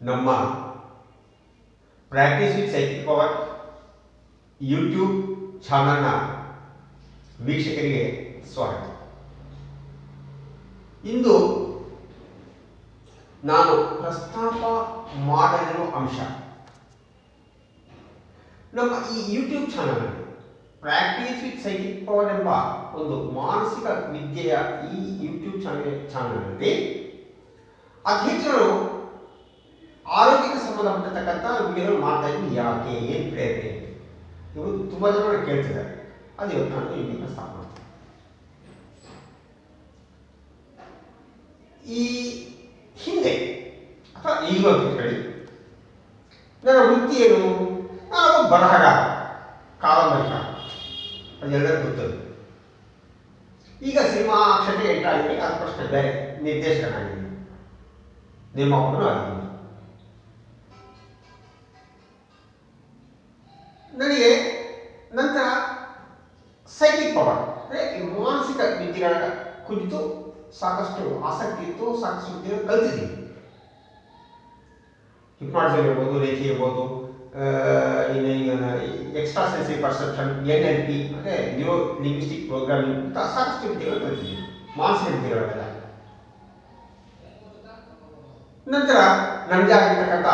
ನಮ್ಮ practice with psychic power YouTube ಚಾನಲ್ನ ವೀಕ್ಷಕರಿಗೆ ಸ್ವಾಗತ. ಇಂದು ನಾನು ಪ್ರಸ್ತಾಪ ಮಾಡಲಿರುವ ಅಂಶ. ನಮ್ಮ ಈ ಯೂಟ್ಯೂಬ್ ಚಾನಲ್ನಲ್ಲಿ ಪ್ರಾಕ್ಟೀಸ್ ವಿತ್ ಸೈಕಿಕ್ ಪವರ್ ಎಂಬ ಒಂದು ಮಾನಸಿಕ ವಿದ್ಯೆಯ ಈ ಯೂಟ್ಯೂಬ್ ಚಾನಲ್ ಚಾನಲ್ನಲ್ಲಿ ಅತಿ ನಾನು ವಿಡಿಯೋಗಳು ಮಾಡ್ತಾ ಇದ್ದೀನಿ. ಯಾಕೆ? ಏನು ಪ್ರೇರಣೆ ಇವರು ತುಂಬ ಜನ ಕೇಳ್ತಿದ್ದಾರೆ. ಅದು ಇವತ್ತು ನಾನು ಇಲ್ಲಿ ಸ್ಟಾಪ್ ಮಾಡ್ತೀನಿ. ಈ ಹಿಂದೆ, ಅಥವಾ ಈಗಲೂ ಹೇಳಿ, ನನ್ನ ವೃತ್ತಿ ಏನು? ನಾನು ಬರಹಗಾರ ಕಾದಂಬರಿಕ. ಅದೆಲ್ಲರೂ ಗೊತ್ತದು. ಈಗ ಸಿನಿಮಾ ಕ್ಷೇತ್ರ ಎಂಟರ್ ಆಗಿದ್ದೀನಿ ಅದು ಪ್ರಶ್ನೆ ಬೇರೆ ನಿರ್ದೇಶಕನಾಗಿದ್ದೀನಿ. ನಿರ್ಮಾಪಕನೂ ಆಗಿದ್ದೀನಿ. ಸಾಕಷ್ಟು ಆಸಕ್ತಿ ಇತ್ತು, ಸಾಕಷ್ಟು ವಿದ್ಯೆಗಳು ಕಲ್ತಿದ್ದೀವಿ ಹಿಪ್ನಾಟಿಸಮ್ ಇರ್ಬೋದು ರೇಖೆ ಇರ್ಬೋದು extra sensory perception N L P ಅಂದರೆ ನ್ಯೂರೋ ಲಿಂಗ್ವಿಸ್ಟಿಕ್ ಪ್ರೋಗ್ರಾಮಿಂಗ್ ಅಂತ ಸಾಕಷ್ಟು ವಿದ್ಯೆಗಳು ಮಾಸ್ ಮಾನಸಿಕ ವಿದ್ಯೆಗಳೆಲ್ಲ ನಂತರ ನಮ್ಮದೇ ಆಗಿರ್ತಕ್ಕಂಥ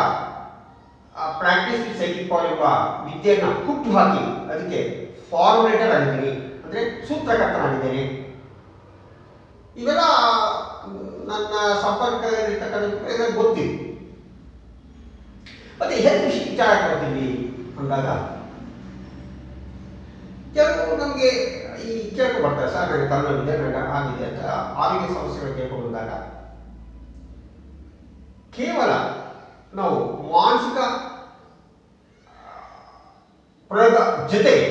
ಪ್ರಾಕ್ಟೀಸ್ ಸೈಕಿಕ್ ಪಾಲ್ ಎಂಬ ವಿದ್ಯೆಯನ್ನು ಹುಟ್ಟು ಹಾಕಿ, ಅದಕ್ಕೆ ಫಾರ್ಮುಲೇಟರ್ ಆಗಿದ್ದೀನಿ. ಅಂದರೆ ಸೂತ್ರಕರ್ತನಾಗಿದ್ದೇನೆ. ಇವೆಲ್ಲ ನನ್ನ ಸಂಪರ್ಕದಲ್ಲಿರ್ತಕ್ಕಂಥ ಎಲ್ಲ ಗೊತ್ತಿದೆ. ಮತ್ತೆ ಹೆಚ್ಚು ವಿಚಾರ ಬರ್ತೀವಿ ಅಂದಾಗ, ಕೆಲವು ನಮಗೆ ಈ ಕೇಳ್ಕೊ ಬರ್ತಾರೆ, ಸರ್, ನನಗೆ ತಲೆನೋವಿದೆ ನನಗೆ ಆಗಿದೆ ಅಂತ ಆರೋಗ್ಯ ಸಮಸ್ಯೆಗಳು ಕೇಳ್ಕೊಂಡು ಬಂದಾಗ, ಕೇವಲ ನಾವು ಮಾನಸಿಕ ಪ್ರಯೋಗ ಜೊತೆಗೆ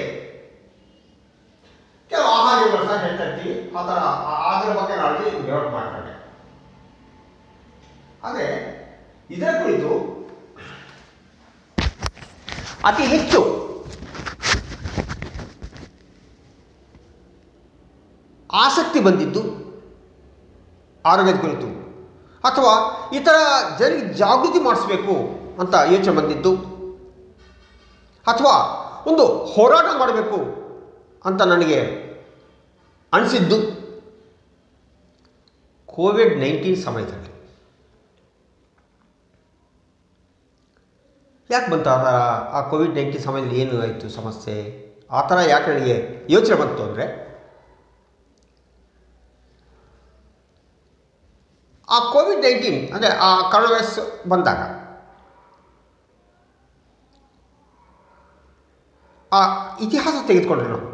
ಕೆಲವು ಅದರ ಆ ಅದರ ಬಗ್ಗೆ ನಾಳೆ ಡೆವಲಪ್ ಮಾಡ್ತಾರೆ ಆದರೆ ಇದರ ಕುರಿತು ಅತಿ ಹೆಚ್ಚು ಆಸಕ್ತಿ ಬಂದಿದ್ದು ಆರೋಗ್ಯದ ಕುರಿತು ಅಥವಾ ಥರ ಜನರಿಗೆ ಜಾಗೃತಿ ಮಾಡಿಸ್ಬೇಕು ಅಂತ ಯೋಚನೆ ಬಂದಿದ್ದು ಅಥವಾ ಒಂದು ಹೋರಾಟ ಮಾಡಬೇಕು ಅಂತ ನನಗೆ ಅನಿಸಿದ್ದು ಕೋವಿಡ್ ನೈನ್ಟೀನ್ ಸಮಯದಲ್ಲಿ. ಯಾಕೆ ಬಂತು ಆ ಥರ ಆ ಕೋವಿಡ್ ನೈನ್ಟೀನ್ ಸಮಯದಲ್ಲಿ ಏನು ಆಯಿತು ಸಮಸ್ಯೆ? ಆ ಥರ ಯಾಕೆ ನನಗೆ ಯೋಚನೆ ಬಂತು ಅಂದರೆ, ಆ ಕೋವಿಡ್ ನೈನ್ಟೀನ್ ಅಂದರೆ ಆ ಕರೋನಾ ವೈರಸ್ ಬಂದಾಗ, ಆ ಇತಿಹಾಸ ತೆಗೆದುಕೊಂಡ್ರೆ ನಾವು.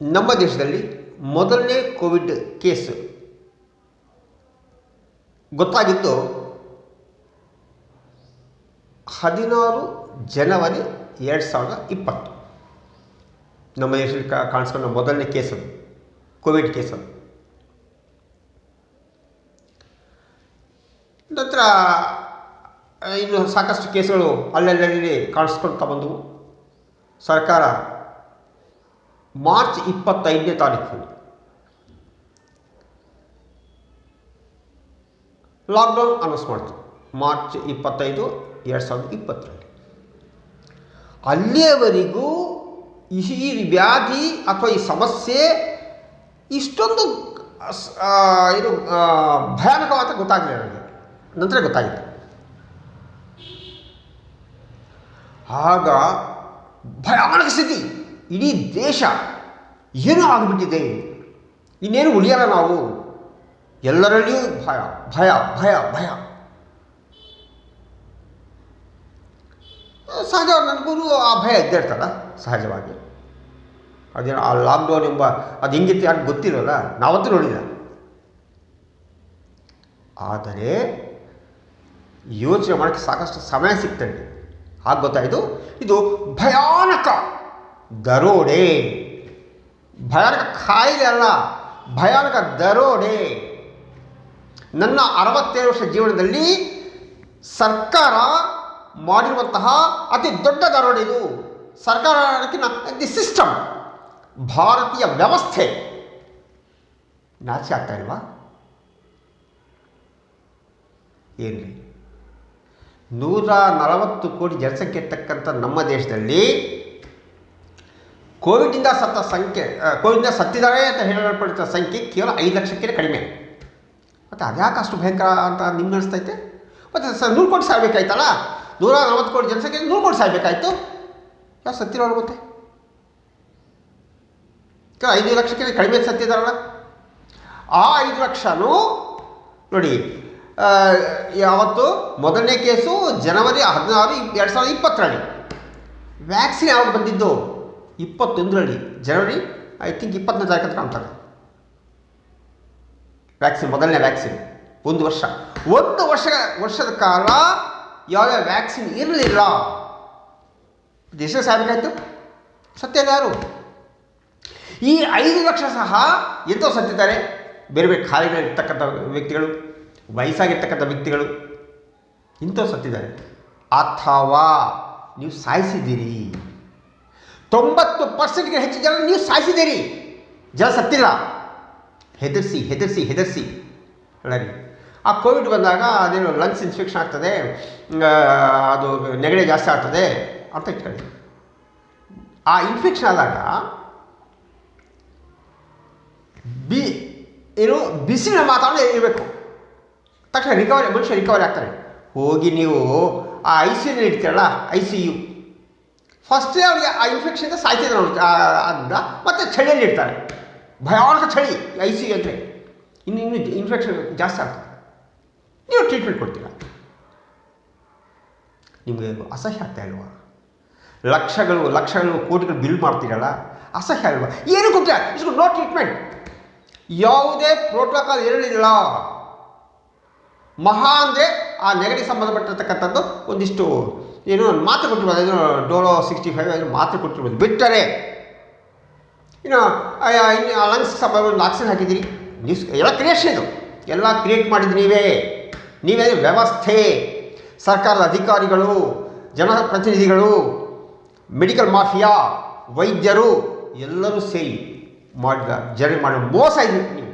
ನಮ್ಮ ದೇಶದಲ್ಲಿ ಮೊದಲನೇ ಕೋವಿಡ್ ಕೇಸ್. ಗೊತ್ತಾಗಿತ್ತು ಹದಿನಾರು ಜನವರಿ ಎರಡು ಸಾವಿರದ ಇಪ್ಪತ್ತು. ನಮ್ಮ ದೇಶದಲ್ಲಿ ಕಾಣಿಸ್ಕೊಂಡ ಮೊದಲನೇ ಕೇಸ್ ಕೋವಿಡ್ ಕೇಸ್ ನಂತರ, ಇನ್ನು ಸಾಕಷ್ಟು ಕೇಸುಗಳು ಅಲ್ಲಲ್ಲಿ ಕಾಣಿಸ್ಕೊಳ್ತಾ ಬಂದವು. ಸರ್ಕಾರ ಮಾರ್ಚ್ ಇಪ್ಪತ್ತೈದನೇ ತಾರೀಕು ಲಾಕ್ಡೌನ್ ಅನೌನ್ಸ್ ಮಾಡ್ತು. ಮಾರ್ಚ್ ಇಪ್ಪತ್ತೈದು ಎರಡು ಸಾವಿರದ ಇಪ್ಪತ್ತರಲ್ಲಿ. ಅಲ್ಲಿಯವರೆಗೂ ಈ ವ್ಯಾಧಿ ಅಥವಾ ಈ ಸಮಸ್ಯೆ ಇಷ್ಟೊಂದು ಇದು ಭಯಾನಕವಾದ ಗೊತ್ತಾಗಲಿಲ್ಲ ನನಗೆ. ನಂತರ ಗೊತ್ತಾಗಿದೆ ಆಗ ಭಯಾನಕ ಸ್ಥಿತಿ. ಇಡೀ ದೇಶ ಏನು ಆಗಿಬಿಟ್ಟಿದೆ. ಇನ್ನೇನು ಉಳಿಯಲ್ಲ ನಾವು. ಎಲ್ಲರಲ್ಲಿಯೂ ಭಯ ಭಯ ಭಯ ಭಯ. ಸಹಜ ನನಗೂ ಆ ಭಯ ಇದ್ದೇ ಇರ್ತಲ್ಲ ಸಹಜವಾಗಿ. ಅದೇನು ಆ ಲಾಕ್ಡೌನ್ ಎಂಬ, ಅದು ಹೆಂಗಿತ್ತು ಯಾಕೆ ಗೊತ್ತಿರೋಲ್ಲ, ನಾವಂತೂ ನೋಡಿಲ್ಲ. ಆದರೆ ಯೋಚನೆ ಮಾಡೋಕ್ಕೆ ಸಾಕಷ್ಟು ಸಮಯ ಸಿಗ್ತದೆ ಆಗ ಗೊತ್ತಾಯಿತು. ಇದು ಭಯಾನಕ ದರೋಡೆ ಭಯಾನಕ ಖಾಯಿಲೆ ಅಲ್ಲ, ಭಯಾನಕ ದರೋಡೆ ನನ್ನ ಅರವತ್ತೇಳು ವರ್ಷ ಜೀವನದಲ್ಲಿ ಸರ್ಕಾರ ಮಾಡಿರುವಂತಹ ಅತಿ ದೊಡ್ಡ ದರೋಡೆ ಇದು. ಸರ್ಕಾರಕ್ಕಿಂತ ದಿ ಸಿಸ್ಟಮ್ ಭಾರತೀಯ ವ್ಯವಸ್ಥೆ. ನಾಚೆ ಆಗ್ತಾ ಇಲ್ವಾ? ಏನ್ರಿ? ನೂರ ನಲವತ್ತು ಕೋಟಿ ಜನಸಂಖ್ಯೆ ಇರ್ತಕ್ಕಂಥ ನಮ್ಮ ದೇಶದಲ್ಲಿ ಕೋವಿಡಿಂದ ಸತ್ತ ಸಂಖ್ಯೆ ಕೋವಿಡ್ ಕೋವಿಡಿಂದ ಸತ್ತಿದ್ದಾರೆ ಅಂತ ಹೇಳಲ್ಪಡುತ್ತ ಸಂಖ್ಯೆ ಕೇವಲ ಐದು ಲಕ್ಷಕ್ಕಿಂತ ಕಡಿಮೆ. ಮತ್ತು ಅದ್ಯಾಕೆ ಅಷ್ಟು ಭಯಂಕರ ಅಂತ ನಿಮ್ಗೆ ಅನಿಸ್ತೈತೆ ಮತ್ತು ಸರ್, ನೂರು ಕೋಟಿ ಸಾಯ್ಬೇಕಾಯ್ತಲ್ಲ? ನೂರ ನಲವತ್ತು ಕೋಟಿ ಜನಸಂಖ್ಯೆ, ನೂರು ಕೋಟಿ ಸಾಯ್ಬೇಕಾಯ್ತು? ಯಾರು ಸತ್ತಿರೋರು ಮತ್ತೆ? ಕೇವಲ ಐದು ಲಕ್ಷಕ್ಕೆ ಕಡಿಮೆ ಸತ್ತಿದಾರಲ್ಲ ಆ ಐದು ಲಕ್ಷನೂ ನೋಡಿ ಯಾವತ್ತು ಮೊದಲನೇ ಕೇಸು ಜನವರಿ ಹದಿನಾರು ಎರಡು ಸಾವಿರದ ಇಪ್ಪತ್ತರಲ್ಲಿ. ವ್ಯಾಕ್ಸಿನ್ ಯಾವಾಗ ಬಂದಿದ್ದು? ಇಪ್ಪತ್ತೊಂದರಲ್ಲಿ ಜನವರಿ ಐ ಥಿಂಕ್ ಇಪ್ಪತ್ತನೇ ತಾರೀಕು ಅಂತ ಅಂತಾರೆ. ವ್ಯಾಕ್ಸಿನ್ ಮೊದಲನೇ ವ್ಯಾಕ್ಸಿನ್ ಒಂದು ವರ್ಷ. ಒಂದು ವರ್ಷ, ವರ್ಷದ ಕಾಲ ಯಾವ್ಯಾವ ವ್ಯಾಕ್ಸಿನ್ ಇರಲಿಲ್ಲ. ದೇಶ ಸಾಬೀತಾಯಿತು ಸತ್ಯ ಯಾರು? ಈ ಐದು ಲಕ್ಷ ಸಹ ಎಂತೋ ಸತ್ತಿದ್ದಾರೆ. ಬೇರೆ ಬೇರೆ ಖಾಲಿಗಳಿರ್ತಕ್ಕಂಥ ವ್ಯಕ್ತಿಗಳು, ವಯಸ್ಸಾಗಿರ್ತಕ್ಕಂಥ ವ್ಯಕ್ತಿಗಳು ಇಂಥವ್ರು ಸತ್ತಿದ್ದಾರೆ. ಅಥವಾ ನೀವು ಸಾಯಿಸಿದ್ದೀರಿ. ತೊಂಬತ್ತು ಪರ್ಸೆಂಟ್ಗೆ ಹೆಚ್ಚು ಜನ ನೀವು ಸಾಯಿಸಿದ್ದೀರಿ. ಜನ ಸತ್ತಿಲ್ಲ. ಹೆದರಿಸಿ ಹೆದರಿಸಿ ಹೆದರಿಸಿ. ಹೇಳಿ ಆ ಕೋವಿಡ್ ಬಂದಾಗ ಅದೇನು ಲಂಗ್ಸ್ ಇನ್ಫೆಕ್ಷನ್ ಆಗ್ತದೆ ಅದು ನೆಗಡಿ ಜಾಸ್ತಿ ಆಗ್ತದೆ ಅಂತ ಇಟ್ಕೊಳ್ಳಿ. ಆ ಇನ್ಫೆಕ್ಷನ್ ಆದಾಗ ಬಿ, ಏನು ಬಿಸಿಲಿನ ವಾತಾವರಣ ಇರಬೇಕು. ತಕ್ಷಣ ರಿಕವರಿ ಮನುಷ್ಯ ರಿಕವರಿ ಆಗ್ತಾರೆ ಹೋಗಿ ನೀವು ಆ ಐ ಸಿ ಯುನಲ್ಲಿ ಇಡ್ತೀರಲ್ಲ ಐ ಸಿ ಯು ಫಸ್ಟೇ ಅವರಿಗೆ ಆ ಇನ್ಫೆಕ್ಷನ್ ಸಾಯ್ತಿದ್ರು ಅವರು ಅದನ್ನ ಮತ್ತೆ ಚಳಿಯಲ್ಲಿ ಇಡ್ತಾರೆ ಭಯಾನಕ ಚಳಿ ಐ ಸಿ ಅಂದರೆ. ಇನ್ನು ಇನ್ನು ಇನ್ಫೆಕ್ಷನ್ ಜಾಸ್ತಿ ಆಗ್ತದೆ. ನೀವು ಟ್ರೀಟ್ಮೆಂಟ್ ಕೊಡ್ತೀರಾ? ನಿಮಗೆ ಅಸಹ್ಯ ಆಗ್ತಾ ಇಲ್ವಾ? ಲಕ್ಷಗಳು ಲಕ್ಷಗಳು, ಕೋಟಿಗಳು ಬಿಲ್ ಮಾಡ್ತೀರಲ್ಲ? ಅಸಹ್ಯ ಅಲ್ವಾ ಏನು ಗೊತ್ತಿಲ್ಲ ಇಸ್ ನೋ ಟ್ರೀಟ್ಮೆಂಟ್ ಯಾವುದೇ ಪ್ರೋಟೋಕಾಲ್ ಇರಲಿಲ್ಲ. ಮಹಾ ಅಂದರೆ ಆ ನೆಗಡಿ ಸಂಬಂಧಪಟ್ಟಿರ್ತಕ್ಕಂಥದ್ದು ಒಂದಿಷ್ಟು ಏನು ಒಂದು ಮಾತ್ರೆ ಕೊಟ್ಟಿರ್ಬೋದು, ಏನು ಡೋಲೋ ಸಿಕ್ಸ್ಟಿ ಫೈವ್ ಏನು ಮಾತ್ರೆ ಕೊಟ್ಟಿರ್ಬೋದು. ಬಿಟ್ಟರೆ ಇನ್ನು ಇನ್ನು ಲಂಗ್ಸ್ ಒಂದು ಆಕ್ಸಿಜನ್ ಹಾಕಿದ್ದೀರಿ. ನೀವು ಎಲ್ಲ ಕ್ರಿಯೇಷನ್ ಇದು. ಎಲ್ಲ ಕ್ರಿಯೇಟ್ ಮಾಡಿದ್ದು ನೀವೇ. ನೀವೇ ವ್ಯವಸ್ಥೆ. ಸರ್ಕಾರದ ಅಧಿಕಾರಿಗಳು, ಜನಪ್ರತಿನಿಧಿಗಳು ಮೆಡಿಕಲ್ ಮಾಫಿಯಾ ವೈದ್ಯರು, ಎಲ್ಲರೂ ಸೇರಿ ಮಾಡಿದ, ಜರ್ನಿ ಮಾಡೋ ಮೋಸ ಇದು ನೀವು.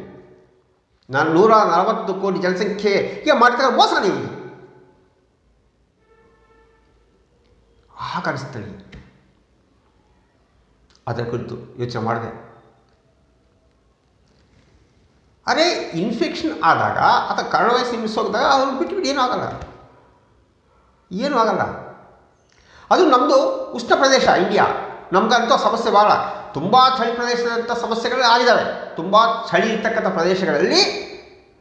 ನಾನು ನೂರ ನಲವತ್ತು ಕೋಟಿ ಜನಸಂಖ್ಯೆ ಈಗ ಇರೋ ಮೋಸ ನೀವು. ನನಗೆ ಅದರ ಕುರಿತು ಯೋಚನೆ ಮಾಡಿದೆ. ಅರೆ ಇನ್ಫೆಕ್ಷನ್ ಆದಾಗ ಅಥವಾ ಕರೋನಾ ಮಿಸ್ ಹೋಗಿದಾಗ ಅದನ್ನು ಬಿಟ್ಬಿಟ್ಟು ಏನೂ ಆಗಲ್ಲ. ಏನೂ ಆಗಲ್ಲ. ಅದು ನಮ್ಮದು ಉಷ್ಣ ಪ್ರದೇಶ, ಇಂಡಿಯಾ. ನಮ್ಗಂತೂ ಸಮಸ್ಯೆ ಭಾಳ ತುಂಬ ಚಳಿ ಪ್ರದೇಶದಂಥ ಸಮಸ್ಯೆಗಳು ಆಗಿದ್ದಾವೆ. ತುಂಬ ಚಳಿ ಇರ್ತಕ್ಕಂಥ ಪ್ರದೇಶಗಳಲ್ಲಿ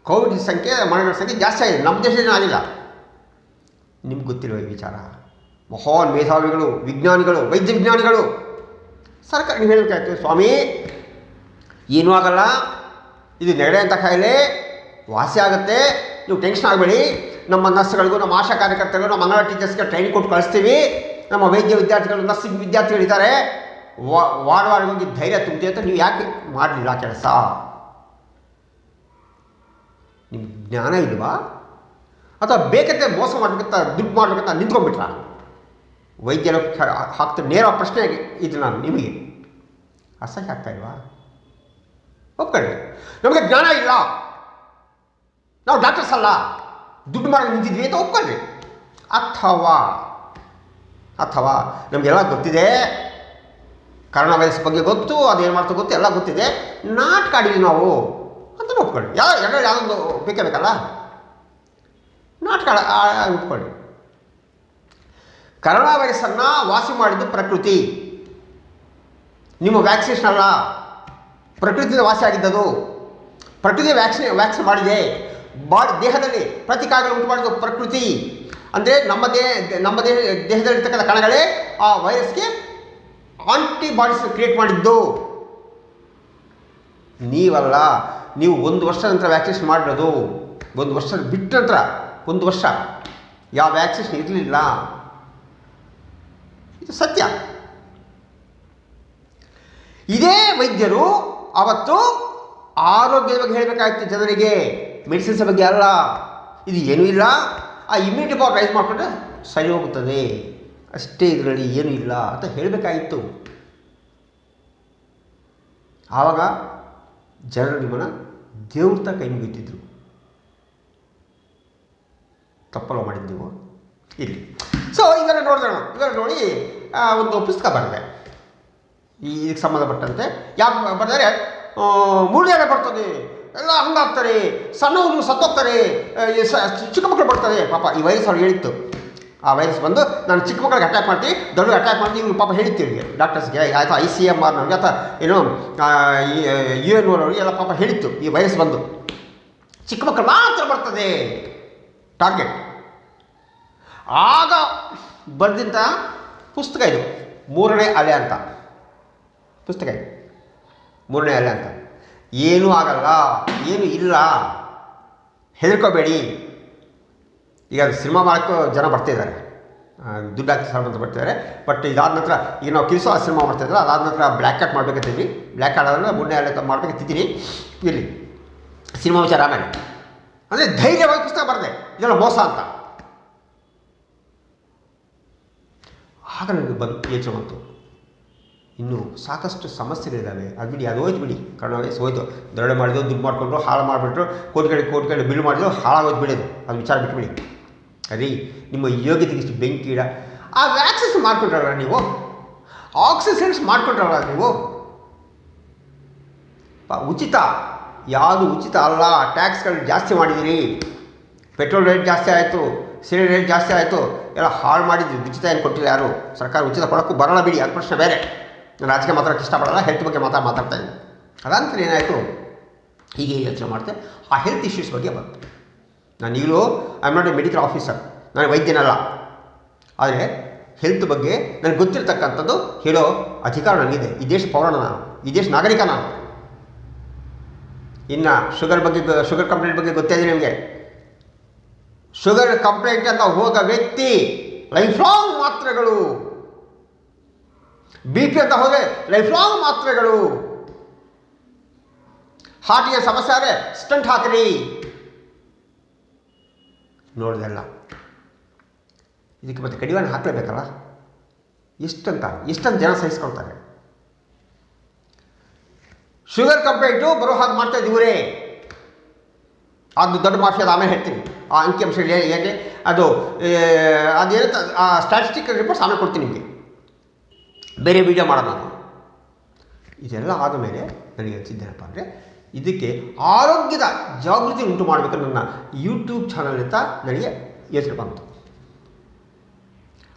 ಕೋವಿಡ್ ಸಂಖ್ಯೆ ಮರಣಗಳ ಸಂಖ್ಯೆ ಜಾಸ್ತಿ ಆಗಿದೆ. ನಮ್ಮ ದೇಶದಲ್ಲಿ ಆಗಿಲ್ಲ ನಿಮ್ಗೆ ಗೊತ್ತಿರುವ ವಿಚಾರ. ಮಹಾನ್ ಮೇಧಾವಿಗಳು, ವಿಜ್ಞಾನಿಗಳು, ವೈದ್ಯ ವಿಜ್ಞಾನಿಗಳು. ಸರ್ಕಾರ ನೀವು ಹೇಳಬೇಕಾಯ್ತು ಸ್ವಾಮಿ. ಏನೂ ಆಗಲ್ಲ. ಇದು ನೆಗಡೆ ಅಂತ ಕಾಯಿಲೆ. ವಾಸಿ ಆಗುತ್ತೆ. ನೀವು ಟೆನ್ಷನ್ ಆಗಬೇಡಿ. ನಮ್ಮ ನರ್ಸ್ಗಳಿಗೂ, ನಮ್ಮ ಆಶಾ ಕಾರ್ಯಕರ್ತರಿಗೂ ನಮ್ಮ ಅಂಗನವಾಡಿ ಟೀಚರ್ಸ್ಗೆ ಟ್ರೈನಿಂಗ್ ಕೊಟ್ಟು ಕಳಿಸ್ತೀವಿ. ನಮ್ಮ ವೈದ್ಯ ವಿದ್ಯಾರ್ಥಿಗಳು, ನರ್ಸಿಂಗ್ ವಿದ್ಯಾರ್ಥಿಗಳಿದ್ದಾರೆ ವಾರ ಹೋಗಿ ಧೈರ್ಯ ತುಂಬಿದೆ ಅಂತ ನೀವು ಯಾಕೆ ಮಾಡಲಿಲ್ಲ ಕೆಲಸ? ನಿಮ್ಗೆ ಜ್ಞಾನ ಇಲ್ವಾ? ಅಥವಾ ಬೇಕಂತೆ ಮೋಸ ಮಾಡ್ಬೇಕಂತ, ದುಡ್ಡು ಮಾಡ್ಬೇಕಂತ ನಿಂತ್ಕೊಂಡ್ಬಿಟ್ರ? ವೈದ್ಯರ ಹಾಕ್ತಾರೆ ನೇರ ಪ್ರಶ್ನೆ ಇದು ನಾನು ನಿಮಗೆ. ಅಸಹ್ಯ ಆಗ್ತಾ ಇಲ್ವಾ? ಒಪ್ಕೊಳ್ಳಿ. ನಮಗೆ ಜ್ಞಾನ ಇಲ್ಲ. ನಾವು ಡಾಕ್ಟರ್ಸ್ ಅಲ್ಲ. ದುಡ್ಡು ಮಾಡಿ ನಿಂತಿದ್ವಿ ಅಂತ ಒಪ್ಕೊಳ್ಳಿ. ಅಥವಾ ಅಥವಾ ನಮಗೆಲ್ಲ ಗೊತ್ತಿದೆ. ಕರೋನಾ ವೈರಸ್ ಬಗ್ಗೆ ಗೊತ್ತು ಅದೇನು ಮಾಡ್ತಾ ಗೊತ್ತು, ಎಲ್ಲ ಗೊತ್ತಿದೆ. ನಾಟಕ ಆಡಿದ್ವಿ ನಾವು ಅಂತ ಒಪ್ಕೊಳ್ಳಿ. ಯಾವ ಎರಡು ಯಾವುದೊಂದು ಬೇಕೇ ಬೇಕಲ್ಲ? ನಾಟಕ ಒಪ್ಕೊಳ್ಳಿ. ಕರೋನಾ ವೈರಸನ್ನು ವಾಸಿ ಮಾಡಿದ್ದು ಪ್ರಕೃತಿ. ನಿಮ್ಮ ವ್ಯಾಕ್ಸಿನೇಷನ್ ಅಲ್ಲ. ಪ್ರಕೃತಿಯಿಂದ ವಾಸಿ ಆಗಿದ್ದದು. ಪ್ರಕೃತಿ ವ್ಯಾಕ್ಸಿನ್ ವ್ಯಾಕ್ಸಿನ್ ಮಾಡಿದೆ. ಬಾಡಿ ದೇಹದಲ್ಲಿ ಪ್ರತಿಕಾರಗಳು ಉಂಟು ಮಾಡಿದ್ದು ಪ್ರಕೃತಿ. ಅಂದರೆ ನಮ್ಮ ದೇಹ ನಮ್ಮ ದೇಹ ದೇಹದಲ್ಲಿರ್ತಕ್ಕಂಥ ಕಣಗಳೇ ಆ ವೈರಸ್ಗೆ ಆಂಟಿಬಾಡೀಸ್ ಕ್ರಿಯೇಟ್ ಮಾಡಿದ್ದು. ನೀವಲ್ಲ, ನೀವು ಒಂದು ವರ್ಷ ನಂತರ ವ್ಯಾಕ್ಸಿನೇಷನ್ ಮಾಡಿರೋದು. ಒಂದು ವರ್ಷ ಬಿಟ್ಟ ನಂತರ, ಒಂದು ವರ್ಷ. ಯಾವ ವ್ಯಾಕ್ಸಿನೇಷನ್ ಇರಲಿಲ್ಲ. ಇದು ಸತ್ಯ. ಇದೇ ವೈದ್ಯರು ಅವತ್ತು ಆರೋಗ್ಯದ ಬಗ್ಗೆ ಹೇಳಬೇಕಾಗಿತ್ತು ಜನರಿಗೆ. ಮೆಡಿಸಿನ್ಸ್ ಬಗ್ಗೆ ಅಲ್ಲ. ಇದು ಏನೂ ಇಲ್ಲ. ಆ ಇಮ್ಯುನಿಟಿ ಪವರ್ ರೈಸ್ ಮಾಡಿಕೊಂಡ್ರೆ ಸರಿ ಹೋಗುತ್ತದೆ ಅಷ್ಟೇ ಇದರಲ್ಲಿ ಏನೂ ಇಲ್ಲ ಅಂತ ಹೇಳಬೇಕಾಗಿತ್ತು ಆವಾಗ ಜನರು ನಿಮ್ಮನ್ನು ದೇವ್ರತ ಕೈ ಮುಗಿತಿದ್ರು ತಪ್ಪಲ್ಲ ಮಾಡಿದ್ದು ನೀವು. ಇಲ್ಲಿ. ಸೊ ಇವೆಲ್ಲ ನೋಡಿದ್ರೆ ಇವೆಲ್ಲ ನೋಡಿ ಒಂದು ಪುಸ್ತಕ ಬರೆದೆ ಈ ಇದಕ್ಕೆ ಸಂಬಂಧಪಟ್ಟಂತೆ. ಯಾವ ಬರೆದರೆ ಮೂಳೆಲ್ಲ ಬರ್ತದೆ, ಎಲ್ಲ ಹಂಗಾಗ್ತಾರೆ ಸಣ್ಣವರು ಸತ್ತೋಗ್ತಾರೆ ಚಿಕ್ಕ ಮಕ್ಕಳು ಬರ್ತಾರೆ ಪಾಪ, ಈ ವೈರಸ್ ಅವ್ರು ಹೇಳಿತ್ತು. ಆ ವೈರಸ್ ಬಂದು, ನಾನು ಚಿಕ್ಕ ಮಕ್ಕಳಿಗೆ ಅಟ್ಯಾಕ್ ಮಾಡ್ತೀನಿ ದೊಡ್ಡ ಅಟ್ಯಾಕ್ ಮಾಡ್ತೀನಿ ಇವ್ರು ಪಾಪ ಹೇಳ್ತೀವಿ ಡಾಕ್ಟರ್ಸ್ಗೆ ಅಥವಾ ಐ ಸಿ ಎಂ ಆರ್ನವ್ರಿಗೆ ಅಥವಾ ಏನು ಯು ಎನ್ ಓರವ್ರಿಗೆ ಎಲ್ಲ ಪಾಪ ಹೇಳಿತ್ತು. ಈ ವೈರಸ್ ಬಂದು. ಚಿಕ್ಕ ಮಕ್ಕಳು ಮಾತ್ರ ಬರ್ತದೆ. ಟಾರ್ಗೆಟ್ ಆಗ ಬರೆದಂಥ ಪುಸ್ತಕ ಇದು. ಮೂರನೇ ಅಲೆ ಅಂತ. ಪುಸ್ತಕ ಇದು. ಮೂರನೇ ಅಲೆ ಅಂತ. ಏನೂ ಆಗಲ್ಲ, ಏನು ಇಲ್ಲ. ಹೆದರ್ಕೋಬೇಡಿ ಈಗ ಸಿನಿಮಾ ಮಾಡೋಕ್ಕೂ ಜನ ಬರ್ತಿದ್ದಾರೆ ದುಡ್ಡು ಹಾಕಿ ಅಂತ ಬರ್ತಿದ್ದಾರೆ ಬಟ್ ಇದಾದ ನಂತರ ಈಗ ನಾವು ಕಿರಿಸೋ ಸಿನಿಮಾ ಮಾಡ್ತಾಯಿದ್ರೆ ಅದಾದ ನಂತರ ಬ್ಲ್ಯಾಕ್ ಕಟ್ ಮಾಡ್ಬೇಕಂತಿದ್ವಿ ಬ್ಲ್ಯಾಕ್ ಕಟ್ ಮೂರನೇ ಅಲೆ ಮಾಡ್ಬೇಕಂತಿದ್ದೀನಿ ಇಲ್ಲಿ ಸಿನಿಮಾ ವಿಚಾರ ಆಮೇಲೆ. ಅಂದರೆ ಧೈರ್ಯವಾಗಿ ಪುಸ್ತಕ ಬರೆದೆ. ಇದೆಲ್ಲ ಮೋಸ ಅಂತ. ಆಗ ನನಗೆ ಬಂದು ಯೋಚನೆ ಬಂತು. ಇನ್ನು ಸಾಕಷ್ಟು ಸಮಸ್ಯೆಗಳಿದ್ದಾವೆ ಅದು ಬಿಡಿ, ಅದು ಹೋಯ್ತು ಬಿಡಿ. ಕಾರಣ ಹೋಯ್ತು ದೊಡ್ಡ ಮಾಡಿದ್ರು, ದುಡ್ಡು ಮಾಡಿಕೊಂಡ್ರು, ಹಾಳು ಮಾಡಿಬಿಟ್ರು ಕೋಟ್ಗಡೆ ಕೋಟ್ಗಡೆ ಬಿಲ್ ಮಾಡಿದ್ರು ಹಾಳಾಗೋದು ಬಿಡೋದು ಅದು. ವಿಚಾರ ಬಿಟ್ಬಿಡಿ ಅದೇ ನಿಮ್ಮ ಯೋಗ್ಯತೆಗೆ ಇಷ್ಟು ಬೆಂಕಿ ಇಡ. ಆ ವ್ಯಾಕ್ಸಿಸ್ ಮಾಡ್ಕೊಂಡ್ರಲ್ಲ ನೀವು? ಆಕ್ಸಿಜನ್ಸ್ ಮಾಡ್ಕೊಂಡ್ರಲ್ಲ ನೀವು? ಉಚಿತ. ಯಾವುದು ಉಚಿತ ಅಲ್ಲ. ಟ್ಯಾಕ್ಸ್ಗಳು ಜಾಸ್ತಿ ಮಾಡಿದ್ದೀರಿ. ಪೆಟ್ರೋಲ್ ರೇಟ್ ಜಾಸ್ತಿ ಆಯಿತು. ಸೀರೆ ರೇಟ್ ಜಾಸ್ತಿ ಆಯಿತು, ಎಲ್ಲ ಹಾಳು ಮಾಡಿದ್ವಿ ಉಚಿತ ಏನು ಕೊಟ್ಟಿಲ್ಲ ಯಾರು? ಸರ್ಕಾರ ಉಚಿತ ಕೊಡೋಕ್ಕೂ ಬರೋಣ ಬಿಡಿ, ಅದು ಪ್ರಶ್ನೆ ಬೇರೆ. ನಾನು ರಾಜಕೀಯ ಮಾತಾಡೋಕ್ಕೆ ಇಷ್ಟಪಡಲ್ಲ ಹೆಲ್ತ್ ಬಗ್ಗೆ ಮಾತಾ ಮಾತಾಡ್ತಾ ಇದ್ದೀನಿ. ಅದಂತರ ಏನಾಯಿತು? ಹೀಗೆ ಯೋಚನೆ ಮಾಡ್ತೆ, ಆ ಹೆಲ್ತ್ ಇಶ್ಯೂಸ್ ಬಗ್ಗೆ ಬಂತು. ನಾನು ಈಗಲೂ I am not a medical officer ನಾನು ವೈದ್ಯನಲ್ಲ. ಆದರೆ ಹೆಲ್ತ್ ಬಗ್ಗೆ ನನಗೆ ಗೊತ್ತಿರತಕ್ಕಂಥದ್ದು, ಹೇಳೋ ಅಧಿಕಾರ ನನಗಿದೆ. ಈ ದೇಶ ಪೌರಣ ನಾನು, ಈ ದೇಶ ನಾಗರಿಕ ನಾನು. ಇನ್ನು ಶುಗರ್ ಬಗ್ಗೆ ಶುಗರ್ ಕಂಪ್ಲೇಂಟ್ ಬಗ್ಗೆ ಗೊತ್ತೇ ಇದೆ ನಿಮಗೆ. ಶುಗರ್ ಕಂಪ್ಲೇಂಟ್ ಅಂತ ಹೋದ ವ್ಯಕ್ತಿ ಲೈಫ್ ಲಾಂಗ್ ಮಾತ್ರೆಗಳು. ಬಿ ಪಿ ಅಂತ ಹೋದರೆ ಲೈಫ್ ಲಾಂಗ್ ಮಾತ್ರೆಗಳು. ಹಾರ್ಟಿಗೆ ಸಮಸ್ಯೆ ಆದರೆ ಸ್ಟಂಟ್ ಹಾಕಿರಿ. ನೋಡಿದೆಲ್ಲ ಇದಕ್ಕೆ ಮತ್ತೆ ಕಡಿವಾಣ ಹಾಕಲೇಬೇಕಲ್ಲ? ಎಷ್ಟಂತ? ಎಷ್ಟಂತ ಜನ ಸಹಿಸ್ಕೊಳ್ತಾರೆ? ಶುಗರ್ ಕಂಪ್ಲೇಂಟು ಬರೋ ಹಾಗೆ ಮಾಡ್ತಾ ಇದ್ದೀವರೇ ಅದು ದೊಡ್ಡ ಮಾಫಿಯಾದ ಆಮೇಲೆ ಹೇಳ್ತೀನಿ. ಆ ಅಂಕಿಅಂಶಗಳು ಹೇ- ಹೇಗೆ ಅದು ಅದೇನು ಆ ಸ್ಟ್ಯಾಟಿಸ್ಟಿಕಲ್ ರಿಪೋರ್ಟ್ಸ್ ಆಮೇಲೆ ಕೊಡ್ತೀನಿ ನಿಮಗೆ. ಬೇರೆ ವೀಡಿಯೋ ಮಾಡೋಣ ನಾನು ಇದೆಲ್ಲ ಆದಮೇಲೆ ನನಗೆ ಅನಿಸಿದ್ದೇನಪ್ಪ ಅಂದರೆ, ಇದಕ್ಕೆ ಆರೋಗ್ಯದ ಜಾಗೃತಿ ಉಂಟು ಮಾಡಬೇಕು ನನ್ನ ಯೂಟ್ಯೂಬ್ ಚಾನಲ್ನಿಂದ ನನಗೆ ಯೋಚನೆ ಬಂತು.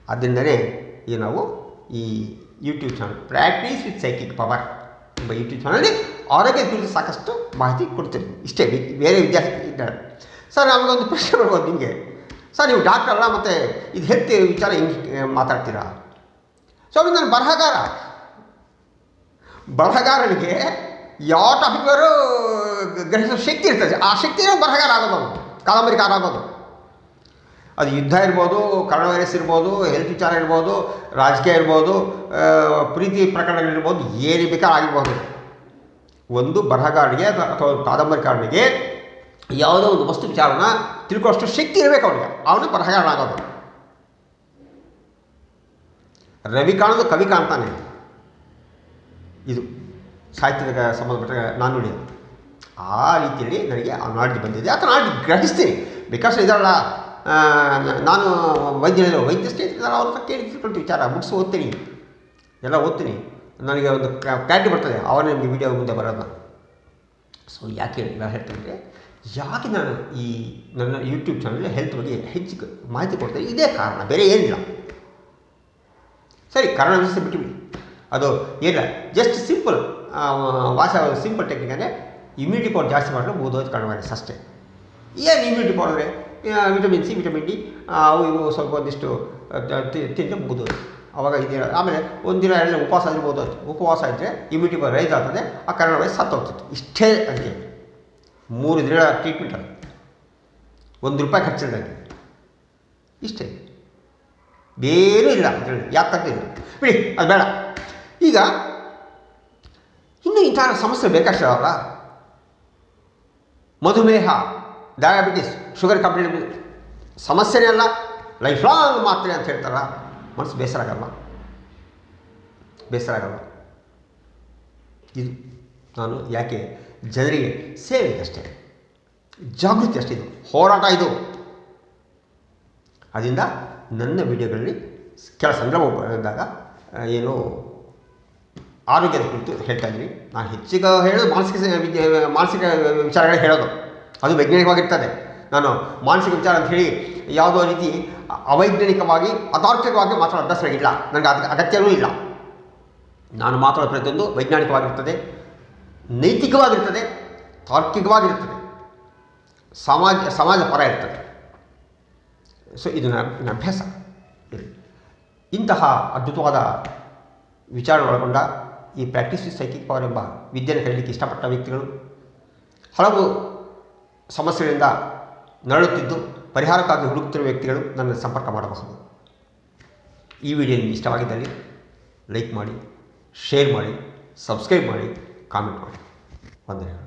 ಅದರಿಂದಲೇ ಈ ನಾವು ಈ YouTube channel practice with psychic power ಎಂಬ ಯೂಟ್ಯೂಬ್ ಚಾನಲ್ಲಿ ಆರೋಗ್ಯ ಕುರಿತು ಸಾಕಷ್ಟು ಮಾಹಿತಿ ಕೊಡ್ತೀನಿ. ಇಷ್ಟೇ ಬೇರೆ ವಿದ್ಯಾರ್ಥಿ ಇದ್ದಾರೆ. ಸರ್ ನಮಗೊಂದು ಪ್ರಶ್ನೆ ಬರ್ಬೋದು ನಿಮಗೆ. ಸರ್, ನೀವು ಡಾಕ್ಟರ್ ಅಲ್ಲ ಮತ್ತು ಇದು ಹೆಲ್ತ್ ವಿಚಾರ ಹೆಂಗೆ ಮಾತಾಡ್ತೀರಾ? ಸ್ವಾಮಿ ನಾನು ಬರಹಗಾರ. ಬರಹಗಾರನಿಗೆ ಯಾವ ಟಾಪಿಕ್ ಗ್ರಹಿಸೋ ಶಕ್ತಿ ಇರ್ತದೆ. ಆ ಶಕ್ತಿನೇ ಬರಹಗಾರ ಆಗೋದು ಕಾದಂಬರಿಕಾರ ಆಗೋದು ಅದು ಯುದ್ಧ ಇರ್ಬೋದು ಕರೋನಾ ವೈರಸ್ ಇರ್ಬೋದು ಹೆಲ್ತ್ ವಿಚಾರ ಇರ್ಬೋದು, ರಾಜಕೀಯ ಇರ್ಬೋದು ಪ್ರೀತಿ ಪ್ರಕರಣಗಳಿರ್ಬೋದು ಏನೇ ಬೇಕಾದ್ರೂ ಆಗಿರ್ಬೋದು. ಒಂದು ಬರಹಗಾರನಿಗೆ ಅಥವಾ ಕಾದಂಬರಿಕಾರನಿಗೆ ಯಾವುದೋ ಒಂದು ವಸ್ತು ವಿಚಾರನ ತಿಳ್ಕೊಳ್ಳೋಷ್ಟು ಶಕ್ತಿ ಇರಬೇಕು ಅವನಿಗೆ. ಅವನು ಬರಹಗಾರ ಆಗೋದು ರವಿ ಕವಿ ಕಾಣ್ತಾನೆ. ಇದು ಸಾಹಿತ್ಯದ ಸಂಬಂಧಪಟ್ಟ ನಾನು ನೋಡಿದ್ದೆ ಆ ರೀತಿಯಲ್ಲಿ ನನಗೆ ಆ ನಾಡಿದ್ದು ಬಂದಿದೆ. ಅಥವಾ ನಾಡಿದ್ದು ಗ್ರಹಿಸ್ತೀನಿ. ಬಿಕಾಸ್ ಇದಲ್ಲ ನಾನು ವೈದ್ಯರು ವೈದ್ಯ ಸ್ನೇಹಿತರಿದ್ದಾರೆ ಅವ್ರ ಹತ್ರ ಕೇಳಿ ವಿಚಾರ ಬುಕ್ಸ್ ಓದ್ತೀನಿ. ಎಲ್ಲ ಓದ್ತೀನಿ. ನನಗೆ ಒಂದು ಕ್ಲಾರಿಟಿ ಬರ್ತದೆ, ಅವರೇ ನಿಮಗೆ ವಿಡಿಯೋ ಮುಂದೆ ಬರೋದನ್ನ. ಸೊ ಯಾಕೆ ನಾನು ಹೇಳ್ತೇನೆ ಯಾಕೆ ನಾನು ಈ ನನ್ನ ಯೂಟ್ಯೂಬ್ ಚಾನಲ್ ಹೆಲ್ತ್ ಬಗ್ಗೆ ಹೆಚ್ಚು ಮಾಹಿತಿ ಕೊಡ್ತೇನೆ ಇದೇ ಕಾರಣ, ಬೇರೆ ಏನಿಲ್ಲ. ಸರಿ, ಕಾರಣ ವಿಷಯ ಬಿಟ್ಟುಬಿಡಿ ಅದು ಏನಿಲ್ಲ ಜಸ್ಟ್ ಸಿಂಪಲ್ ವಾಸ ಸಿಂಪಲ್ ಟೆಕ್ನಿಕ್ ಅಂದರೆ ಇಮ್ಯುನಿಟಿ ಪವರ್ ಜಾಸ್ತಿ ಮಾಡಲು ಓದೋದು ಕಾರಣವಾಗಿದೆ ಅಷ್ಟೇ. ಏನು ಇಮ್ಯುನಿಟಿ ಪವರ್ ಅಂದರೆ? ವಿಟಮಿನ್ ಸಿ ವಿಟಮಿನ್ ಡಿ ಅವು ಇವು ಸ್ವಲ್ಪ ಒಂದಿಷ್ಟು ತಿಂದರೆ ಮುಗಿದೋದು ಅವಾಗ ಇದಿರ ಆಮೇಲೆ ಒಂದಿನ ಎರಡು ಉಪವಾಸ ಇರ್ಬೋದು ಮುಗಿದೋಯ್ತು ಉಪವಾಸ ಇದ್ದರೆ ಇಮ್ಯುನಿಟಿ ಪವರ್ ರೈಸ್ ಆಗ್ತದೆ, ಆ ಕರೋನಾ ವೈರಸ್ ಸತ್ತೋಗ್ತದೆ. ಇಷ್ಟೇ ಅದಕ್ಕೆ ಮೂರು ದಿನ ಟ್ರೀಟ್ಮೆಂಟ್ ಅದು. ಒಂದು ರೂಪಾಯಿ ಖರ್ಚಿಲ್ದಂಗೆ. ಇಷ್ಟೇ. ಬೇರೂ ಇಲ್ಲ ಅಂತೇಳಿ ಯಾಕಂತ ಇಲ್ಲ ಬಿಡಿ, ಅದು ಬೇಡ. ಈಗ ಇನ್ನೂ ಇಂಥ ಸಮಸ್ಯೆ ಬೇಕಷ್ಟಲ್ಲ ಮಧುಮೇಹ ಡಯಾಬಿಟಿಸ್ ಶುಗರ್ ಕಂಪ್ಲೀಟ್ ಸಮಸ್ಯೆನೇ ಅಲ್ಲ ಲೈಫ್ ಲಾಂಗ್ ಮಾತ್ರೆ ಅಂತ ಹೇಳ್ತಾರ ಮನಸ್ಸು ಬೇಸರ ಆಗಲ್ಲ ಬೇಸರ ಆಗಲ್ಲ ಇದು ನಾನು ಯಾಕೆ ಜನರಿಗೆ ಸೇವೆ ಅಷ್ಟೇ, ಜಾಗೃತಿ ಅಷ್ಟೇ ಇದು, ಹೋರಾಟ ಇದು. ಅದರಿಂದ ನನ್ನ ವಿಡಿಯೋಗಳಲ್ಲಿ ಕೆಲ ಸಂದರ್ಭ ಬಂದಾಗ ಏನು, ಆರೋಗ್ಯದ ಕುರಿತು ಹೇಳ್ತಾ ಇದ್ದೀನಿ. ನಾನು ಹೆಚ್ಚಿಗೆ ಹೇಳೋದು ಮಾನಸಿಕ ಮಾನಸಿಕ ವಿಚಾರಗಳೇ ಹೇಳೋದು. ಅದು ವೈಜ್ಞಾನಿಕವಾಗಿರ್ತದೆ. ನಾನು ಮಾನಸಿಕ ವಿಚಾರ ಅಂತ ಹೇಳಿ ಯಾವುದೋ ರೀತಿ ಅವೈಜ್ಞಾನಿಕವಾಗಿ, ಅತಾರ್ಕಿಕವಾಗಿ ಮಾತಾಡೋ ಅಭ್ಯಾಸ ಇಲ್ಲ ನನಗೆ ಅದಕ್ಕೆ ಅಗತ್ಯವೂ ಇಲ್ಲ. ನಾನು ಮಾತಾಡೋ ಪ್ರತಿಯೊಂದು ವೈಜ್ಞಾನಿಕವಾಗಿರ್ತದೆ, ನೈತಿಕವಾಗಿರ್ತದೆ, ತಾರ್ಕಿಕವಾಗಿರ್ತದೆ. ಸಮಾಜ ಸಮಾಜ ಪರ ಇರ್ತದೆ. ಸೊ ಇದು ನನ್ನ ಅಭ್ಯಾಸ. ಇಂತಹ ಅದ್ಭುತವಾದ ವಿಚಾರ ಒಳಗೊಂಡ ಈ ಪ್ರಾಕ್ಟೀಸ್ ಸೈಕಿಕ್ ಪವರ್ ಎಂಬ ವಿದ್ಯೆಯನ್ನು ಇಷ್ಟಪಟ್ಟ ವ್ಯಕ್ತಿಗಳು ಹಲವು ಸಮಸ್ಯೆಗಳಿಂದ ನರಳುತ್ತಿದ್ದು ಪರಿಹಾರಕ್ಕಾಗಿ ಹುಡುಕುತ್ತಿರುವ ವ್ಯಕ್ತಿಗಳು ನನ್ನ ಸಂಪರ್ಕ ಮಾಡಬಹುದು. ಈ ವಿಡಿಯೋ ನಿಮಗೆ ಇಷ್ಟವಾಗಿದ್ದಲ್ಲಿ ಲೈಕ್ ಮಾಡಿ ಶೇರ್ ಮಾಡಿ ಸಬ್ಸ್ಕ್ರೈಬ್ ಮಾಡಿ ಕಾಮೆಂಟ್ ಮಾಡಿ. ವಂದನೆಗಳು.